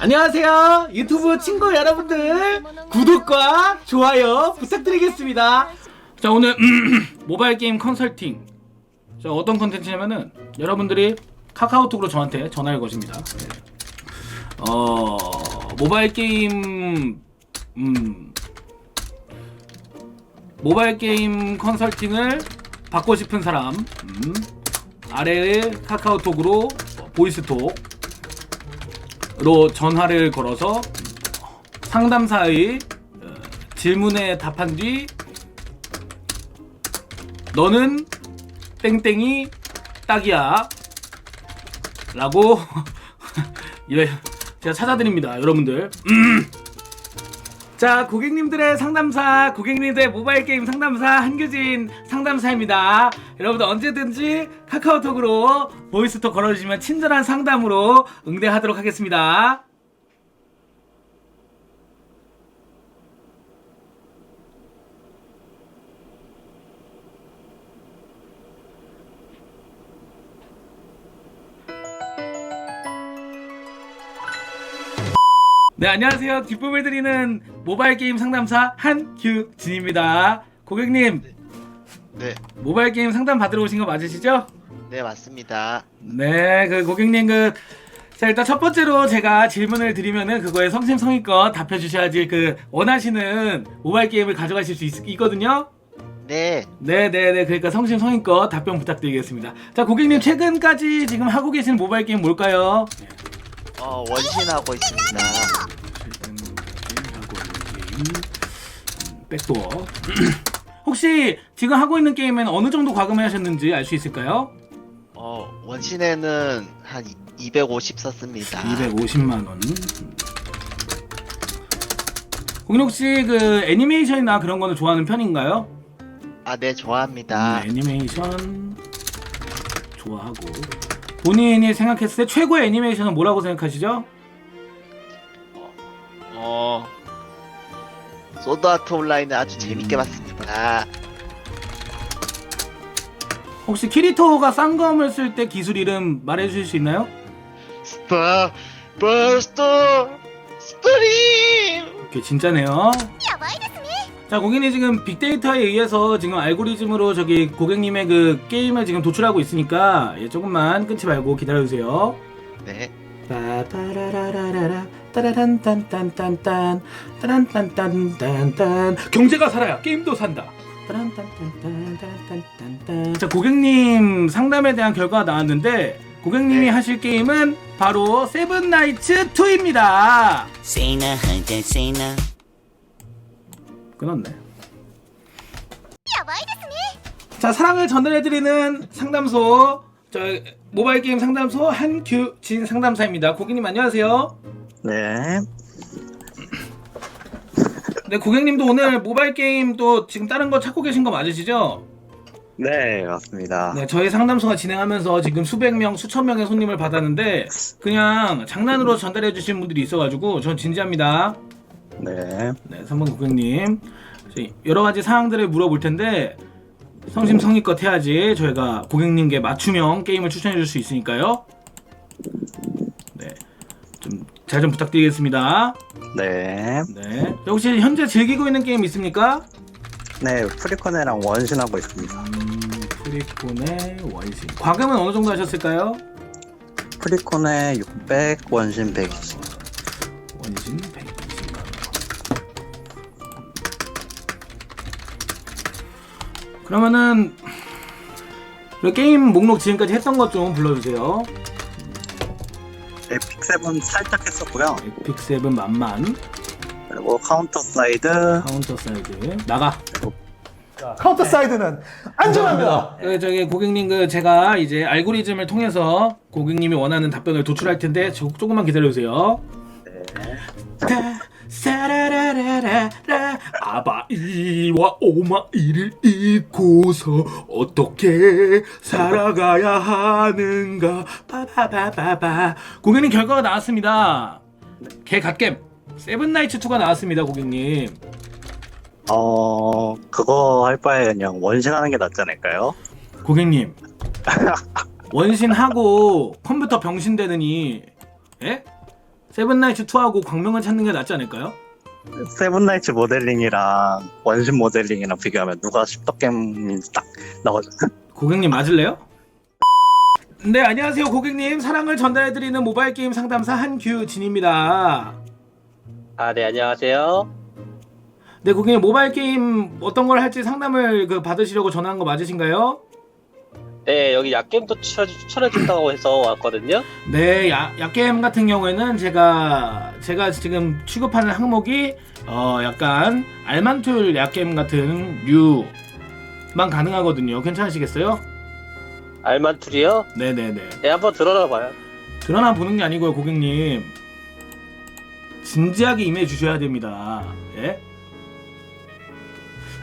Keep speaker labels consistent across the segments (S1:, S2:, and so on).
S1: 안녕하세요 유튜브 친구 여러분들. 구독과 좋아요 부탁드리겠습니다. 자 오늘 모바일 게임 컨설팅. 자 어떤 컨텐츠냐면은 여러분들이 카카오톡으로 저한테 전화를 거십니다. 네. 어 모바일 게임 음 모바일 게임 컨설팅을 받고 싶은 사람 음, 아래의 카카오톡으로 보이스톡 로 전화를 걸어서 상담사의 어, 질문에 답한 뒤 너는 땡땡이 딱이야 라고 예, 제가 찾아드립니다 여러분들 자 고객님들의 상담사 고객님들의 모바일 게임 상담사 한규진 상담사입니다. 여러분들 언제든지 카카오톡으로 보이스톡 걸어주시면 친절한 상담으로 응대하도록 하겠습니다 네 안녕하세요 기쁨을 드리는 모바일 게임 상담사 한규진입니다 고객님
S2: 네,
S1: 모바일 게임 상담 받으러 오신 거 맞으시죠?
S2: 네 맞습니다.
S1: 네, 그 고객님 그. 자 일단 첫 번째로 제가 질문을 드리면은 그거에 성심성의껏 답해 주셔야지 그 원하시는 모바일 게임을 가져가실 수 있, 거든요
S2: 네,
S1: 네, 네, 네. 그러니까 성심성의껏 답변 부탁드리겠습니다. 자 고객님 최근까지 지금 하고 계신 모바일 게임 뭘까요?
S2: 어 원신하고 있습니다.
S1: 최근까지 하고 있는 게임 음, 백도어. 혹시 지금 하고 있는 게임엔 어느 정도 과금을 하셨는지 알 수 있을까요?
S2: 어 원신에는 한 250 썼습니다.
S1: 250만 원. 고객님 혹시 그 애니메이션이나 그런 거는 좋아하는 편인가요?
S2: 아, 네 좋아합니다.
S1: 네, 애니메이션 좋아하고 본인이 생각했을 때 최고의 애니메이션은 뭐라고 생각하시죠?
S2: 어 소드 아트 온라인을 아주 재밌게 봤습니다.
S1: 혹시 키리토가 쌍검을 쓸 때 기술 이름 말해주실 수 있나요?
S2: 스파 버스터 스토리.
S1: 오케이 진짜네요. 자 고객님 지금 빅데이터에 의해서 지금 알고리즘으로 저기 고객님의 그 게임을 지금 도출하고 있으니까 예, 조금만 끊지 말고 기다려주세요.
S2: 네,
S1: 빠빠라라라라라 따라란딴딴딴딴 따란딴딴딴딴 경제가 살아야 게임도 산다 따란딴딴딴딴딴딴 자 고객님 상담에 대한 결과가 나왔는데 고객님이
S2: 네.
S1: 하실 게임은 바로 세븐 나이츠 2입니다
S3: Cena, hunter, Cena.
S1: 끊었네 자 사랑을 전달해드리는 상담소 저 모바일 게임 상담소 한규진 상담사입니다 고객님 안녕하세요
S4: 네,
S1: 네, 고객님도 오늘 모바일 게임 또 지금 다른 거 찾고 계신 거 맞으시죠?
S4: 네, 맞습니다.
S1: 네, 저희 상담소가 진행하면서 지금 수백 명, 수천 명의 손님을 받았는데 그냥 장난으로 전달해 주신 분들이 있어가지고 전 진지합니다.
S4: 네,
S1: 네, 3번 고객님. 여러 가지 사항들을 물어볼 텐데 성심성의껏 해야지 저희가 고객님께 맞춤형 게임을 추천해 줄 수 있으니까요. 네, 좀 잘 좀 부탁드리겠습니다.
S4: 네,
S1: 네, 혹시 현재 즐기고 있는 게임 있습니까?
S4: 네, 프리코네랑 원신하고 있습니다.
S1: 음, 프리콘의 원신. 과금은 어느 정도 하셨을까요?
S4: 프리코네 600, 원신 120.
S1: 원신 그러면은 그 게임 목록 지금까지 했던 것 좀 불러주세요.
S4: 에픽 세븐 살짝 했었고요.
S1: 에픽 세븐 만만
S4: 그리고 카운터 사이드,
S1: 카운터 사이드 나가.
S5: 카운터 사이드는 안전합니다.
S1: 그 저기 고객님 그 제가 이제 알고리즘을 통해서 고객님이 원하는 답변을 도출할 텐데 조, 조금만 기다려 주세요.
S4: 네,
S1: 사라라라라라. 아바이와 오마이를 잊고서 어떻게 살아가야 하는가. 바바바바바. 고객님 결과가 나왔습니다. 개 갓겜. 세븐나이츠 2가 나왔습니다 고객님.
S4: 어, 그거 할 바에 그냥 원신 하는 게 낫지 않을까요?
S1: 고객님. 원신하고 컴퓨터 병신 되느니 예? 세븐나이츠 2하고 광명을 찾는 게 낫지 않을까요?
S4: 세븐나이츠 모델링이랑 원신 모델링이랑 비교하면 누가 십덕겜이 딱 나오죠.
S1: 고객님 맞을래요? 네 안녕하세요 고객님 사랑을 전달해드리는 모바일 게임 상담사 한규진입니다
S6: 아, 네, 안녕하세요.
S1: 네 고객님 모바일 게임 어떤 걸 할지 상담을 그 받으시려고 전화한 거 맞으신가요?
S6: 네, 여기 약겜도 추천해준다고 해서 왔거든요.
S1: 네, 야, 약겜 같은 경우에는 제가 제가 지금 취급하는 항목이 어 약간 알만툴 약겜 같은 류만 가능하거든요. 괜찮으시겠어요?
S6: 알만툴이요?
S1: 네, 네, 네.
S6: 네, 한번 들어나 봐요.
S1: 드러나 보는 게 아니고요, 고객님. 진지하게 임해 주셔야 됩니다. 예?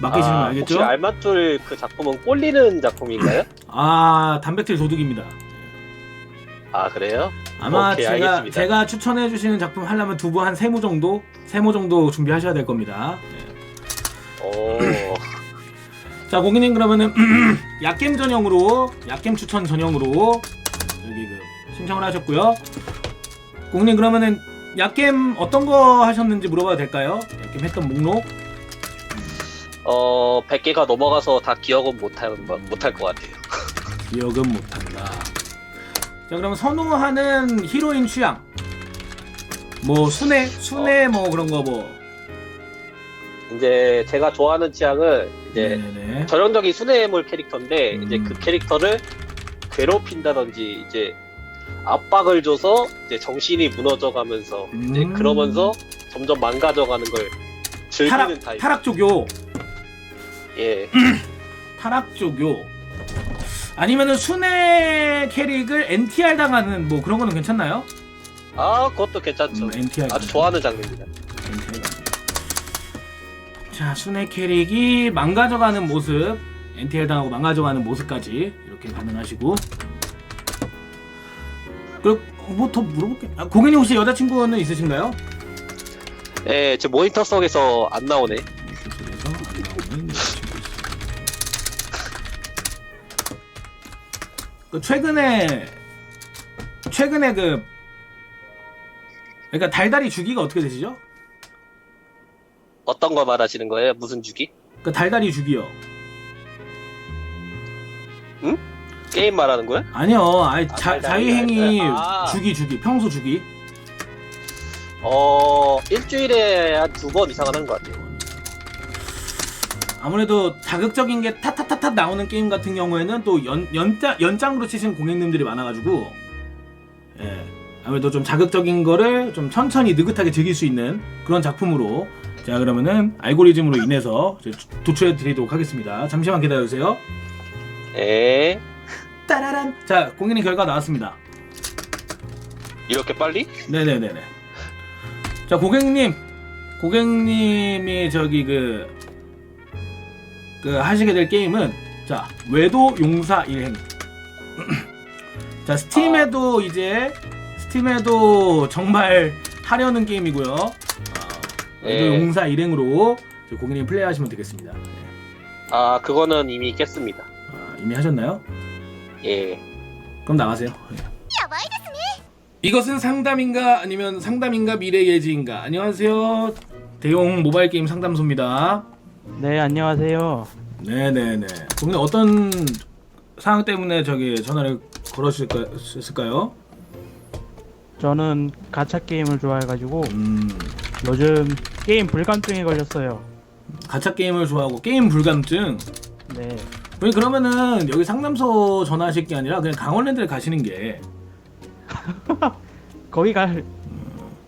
S1: 맡기시는 거
S6: 아,
S1: 알겠죠?
S6: 혹시 알만툴 그 작품은 꼴리는 작품인가요?
S1: 아, 단백질 도둑입니다.
S6: 아, 그래요?
S1: 아마
S6: 오케이,
S1: 제가
S6: 알겠습니다.
S1: 제가 추천해 주시는 작품 하려면 두부 한 세모 정도, 세모 정도 준비하셔야 될 겁니다. 네.
S6: 오,
S1: 자, 고객님 그러면은 약겜 전용으로 약겜 추천 전용으로 여기 그 신청을 하셨고요. 고객님 그러면은 약겜 어떤 거 하셨는지 물어봐도 될까요? 약겜 했던 목록.
S6: 어, 100개가 넘어가서 다 기억은 못할, 못할 것 같아요.
S1: 기억은 못한다. 자, 그럼 선호하는 히로인 취향. 뭐 순애, 순애 뭐 그런 거 뭐.
S6: 이제 제가 좋아하는 취향은 이제
S1: 네네.
S6: 전형적인 순애물 캐릭터인데
S1: 음.
S6: 이제 그 캐릭터를 괴롭힌다든지 이제 압박을 줘서 이제 정신이 무너져가면서 이제
S1: 음.
S6: 그러면서 점점 망가져가는 걸 즐기는
S1: 타락
S6: 타입.
S1: 타락 조교.
S6: 예.
S1: 타락 조교. 아니면은 순애 캐릭을 NTR 당하는 뭐 그런 거는 괜찮나요?
S6: 아, 그것도 괜찮죠.
S1: 음, NTR.
S6: 아주 좋아하는 장르입니다.
S1: 자, 순애 캐릭이 망가져가는 모습, NTR 당하고 망가져가는 모습까지 이렇게 가능하시고. 그리고 뭐 더 물어볼게. 아, 고객님 혹시 여자친구는 있으신가요?
S6: 예, 제 모니터 속에서 안 나오네.
S1: 그래서 안 나오는 그 최근에 최근에 그 그러니까 달달이 주기가 어떻게 되시죠?
S6: 어떤 거 말하시는 거예요? 무슨 주기?
S1: 그 달달이 주기요.
S6: 게임 말하는 거야?
S1: 아니요, 아니
S6: 아,
S1: 자,
S6: 달달이
S1: 자유행위
S6: 아.
S1: 주기 주기 평소 주기.
S6: 어, 일주일에 한 두 번 이상 하는 것 같아요.
S1: 아무래도 자극적인 게 타타타타 나오는 게임 같은 경우에는 또 연, 연장, 연장으로 치시는 고객님들이 많아가지고 예, 아무래도 좀 자극적인 거를 좀 천천히 느긋하게 즐길 수 있는 그런 작품으로 제가 그러면은 알고리즘으로 인해서 도출해 드리도록 하겠습니다. 잠시만 기다려 주세요.
S6: 예.
S1: 따라란. 자, 고객님 결과 나왔습니다.
S6: 이렇게 빨리?
S1: 네네네네. 자, 고객님. 고객님이 저기 그, 그 하시게 될 게임은, 자, 외도 용사 일행. 자, 스팀에도 이제, 스팀에도 정말 하려는 게임이고요. 어, 외도
S6: 예.
S1: 용사 일행으로 이제 고객님 플레이하시면 되겠습니다. 네.
S6: 아, 그거는 이미 깼습니다.
S1: 아, 이미 하셨나요?
S6: 예.
S1: 그럼 나가세요. 예. 이것은 상담인가 아니면 상담인가 미래 예지인가? 안녕하세요. 대용 모바일 게임 상담소입니다.
S7: 네, 안녕하세요.
S1: 네네네. 고객님 어떤 상황 때문에 저기 전화를 걸으셨을까요?
S7: 저는 가챠 게임을 좋아해가지고
S1: 음,
S7: 요즘 게임 불감증에 걸렸어요.
S1: 가챠 게임을 좋아하고 게임 불감증.
S7: 네,
S1: 왜 그러면은 여기 상담소 전화하실 게 아니라 그냥 강원랜드를 가시는 게
S7: 거기 갈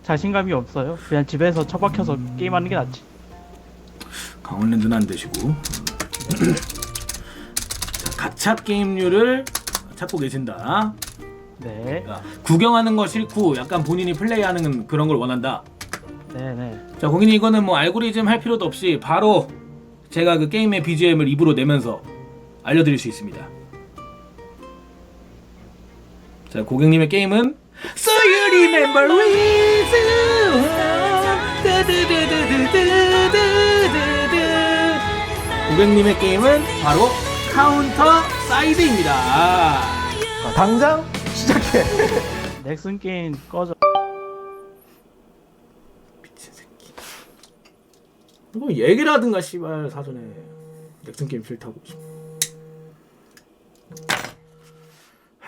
S7: 자신감이 없어요. 그냥 집에서 처박혀서 게임하는 게 낫지.
S1: 강원랜드는 안 되시고. 자, 가챠 게임류를 찾고 계신다.
S7: 네,
S1: 야, 구경하는 거 싫고 약간 본인이 플레이하는 그런 걸 원한다.
S7: 네, 네.
S1: 자, 고객님 이거는 뭐 알고리즘 할 필요도 없이 바로 제가 그 게임의 BGM을 입으로 내면서 알려드릴 수 있습니다. 자, 고객님의 게임은 So you remember reason 고객님의 게임은 바로 카운터 사이드입니다.
S5: 어, 당장 시작해.
S7: 넥슨 게임 꺼져.
S1: 미친 새끼. 뭐 얘기를 하든가 씨발 사전에 넥슨 게임 싫다고.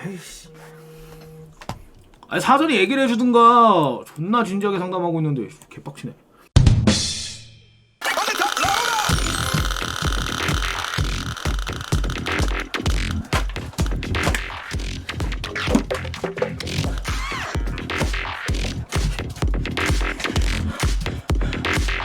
S1: 에이씨. 아니 사전에 얘기를 해주든가 존나 진지하게 상담하고 있는데 개빡치네.